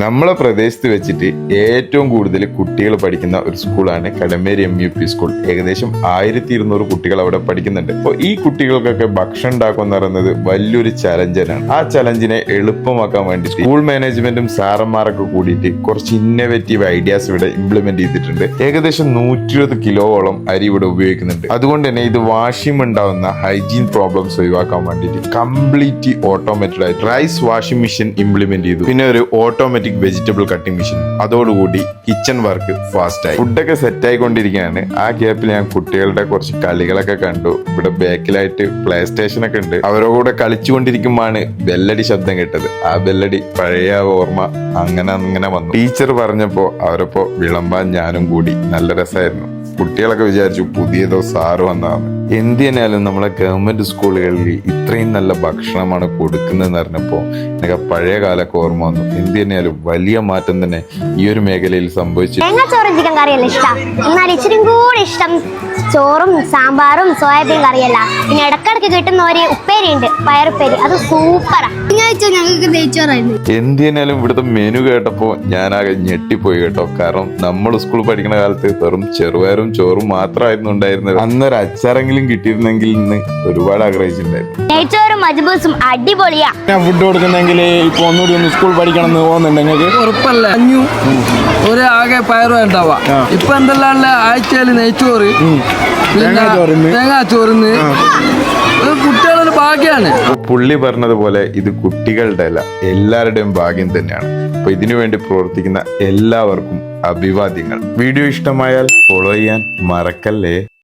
നമ്മളെ പ്രദേശത്ത് വെച്ചിട്ട് ഏറ്റവും കൂടുതൽ കുട്ടികൾ പഠിക്കുന്ന ഒരു സ്കൂളാണ് Kadameri M U P school ഏകദേശം ആയിരത്തി ഇരുന്നൂറ് കുട്ടികൾ അവിടെ പഠിക്കുന്നുണ്ട്. അപ്പോൾ ഈ കുട്ടികൾക്കൊക്കെ ഭക്ഷണം ഉണ്ടാക്കുക എന്ന് പറയുന്നത് വലിയൊരു ചലഞ്ചനാണ് ആ ചലഞ്ചിനെ എളുപ്പമാക്കാൻ വേണ്ടി സ്കൂൾ മാനേജ്മെന്റും സാറന്മാരൊക്കെ കൂടിയിട്ട് കുറച്ച് ഇന്നോവേറ്റീവ് ഐഡിയാസ് ഇവിടെ ഇംപ്ലിമെന്റ് ചെയ്തിട്ടുണ്ട്. ഏകദേശം നൂറ്റി ഇരുപത് കിലോയോളം അരി ഇവിടെ ഉപയോഗിക്കുന്നുണ്ട്. അതുകൊണ്ട് തന്നെ ഇത് വാഷിംഗ് ഉണ്ടാവുന്ന ഹൈജീൻ പ്രോബ്ലംസ് ഒഴിവാക്കാൻ വേണ്ടിയിട്ട് കംപ്ലീറ്റ്ലി ഓട്ടോമാറ്റഡ് ആയിട്ട് റൈസ് വാഷിംഗ് മെഷീൻ ഇംപ്ലിമെന്റ് ചെയ്തു. പിന്നെ ഒരു ഓട്ടോമാറ്റിക് വെജിറ്റബിൾ കട്ടിംഗ് മെഷീൻ അതോടുകൂടി കിച്ചൺ വർക്ക് ഫാസ്റ്റ് ആയി. ഫുഡൊക്കെ സെറ്റ് ആയിക്കൊണ്ടിരിക്കുകയാണ്. ആ ഗ്യാപ്പിൽ ഞാൻ കുട്ടികളുടെ കുറച്ച് കളികളൊക്കെ കണ്ടു. ഇവിടെ ബാക്കിലായിട്ട് പ്ലേ സ്റ്റേഷൻ ഒക്കെ ഉണ്ട്. അവരുടെ കൂടെ കളിച്ചുകൊണ്ടിരിക്കുമ്പോഴാണ് ബെല്ലടി ശബ്ദം കേട്ടത്. ആ ബെല്ലടി പഴയ ഓർമ്മ അങ്ങനെ അങ്ങനെ വന്നു. ടീച്ചർ പറഞ്ഞപ്പോ അവരപ്പോ വിളമ്പാൻ ഞാനും കൂടി. നല്ല രസമായിരുന്നു. കുട്ടികളൊക്കെ വിചാരിച്ചു പുതിയതോ സാറ് വന്നതാണ് എന്ത് തന്നെയാലും നമ്മളെ ഗവൺമെന്റ് സ്കൂളുകളിൽ ഇത്രയും നല്ല ഭക്ഷണമാണ് കൊടുക്കുന്നതെന്ന് അറിഞ്ഞപ്പോൾ എനിക്ക് പഴയ കാലൊക്കെ ഓർമ്മ വന്നു. എന്ത് തന്നെയാലും വലിയ മാറ്റം തന്നെ ഈ ഒരു മേഖലയിൽ സംഭവിച്ചു തേങ്ങാച്ചോറും ചിക്കൻ കറിയല്ല ഇഷ്ടം? എന്നാൽ ഇച്ചിരി കൂടി ഇഷ്ടം ചോറും സാമ്പാറും സോയാബീൻ കറിയല്ല. പിന്നെ ഇടക്കിടക്ക് കിട്ടുന്ന ഒരു ഉപ്പേരി ഉണ്ട് പയറുപ്പേരി. അത് സൂപ്പറാ. ശനിയാഴ്ച ഞങ്ങൾക്ക് നെയ്ച്ചോറായിരുന്നു. എന്ത് തന്നെയാലും ഇവിടുത്തെ മെനു കേട്ടപ്പോ ഞാനാകെ ഞെട്ടിപ്പോയി കേട്ടോ. കാരണം നമ്മൾ സ്കൂളിൽ പഠിക്കുന്ന കാലത്ത് വെറും ചെറുപയറും ചോറും മാത്രമായിരുന്നു ഉണ്ടായിരുന്നത്. അന്നൊരു അച്ചാറെങ്കിലും കിട്ടിയിരുന്നെങ്കിൽ ഇന്ന് ഒരുപാട് ആഗ്രഹിച്ചിട്ടുണ്ടായിരുന്നു. നെയ്ച്ചോറും മജ്ബൂസും അടിപൊളിയാ. ഞാൻ ഫുഡ് കൊടുക്കുന്നെങ്കിൽ ഇപ്പൊ ഒന്നുകൂടി ഒന്ന് സ്കൂൾ പഠിക്കണം എന്ന് ഉറപ്പല്ല. അഞ്ഞു. ഒരു ആകെ പയറ് ഉണ്ടാവാ ഇപ്പൊ എന്തെല്ലാം ആഴ്ചയിൽ നെയ്ച്ചോറ് പിന്നെ തേങ്ങാച്ചോറിന്ന്. ഭാഗ്യാണ്. പുള്ളി പറഞ്ഞതുപോലെ ഇത് കുട്ടികളുടെ അല്ല എല്ലാവരുടെയും ഭാഗ്യം തന്നെയാണ്. അപ്പൊ ഇതിനു വേണ്ടി പ്രവർത്തിക്കുന്ന എല്ലാവർക്കും അഭിവാദ്യങ്ങൾ. വീഡിയോ ഇഷ്ടമായാൽ ഫോളോ ചെയ്യാൻ മറക്കല്ലേ?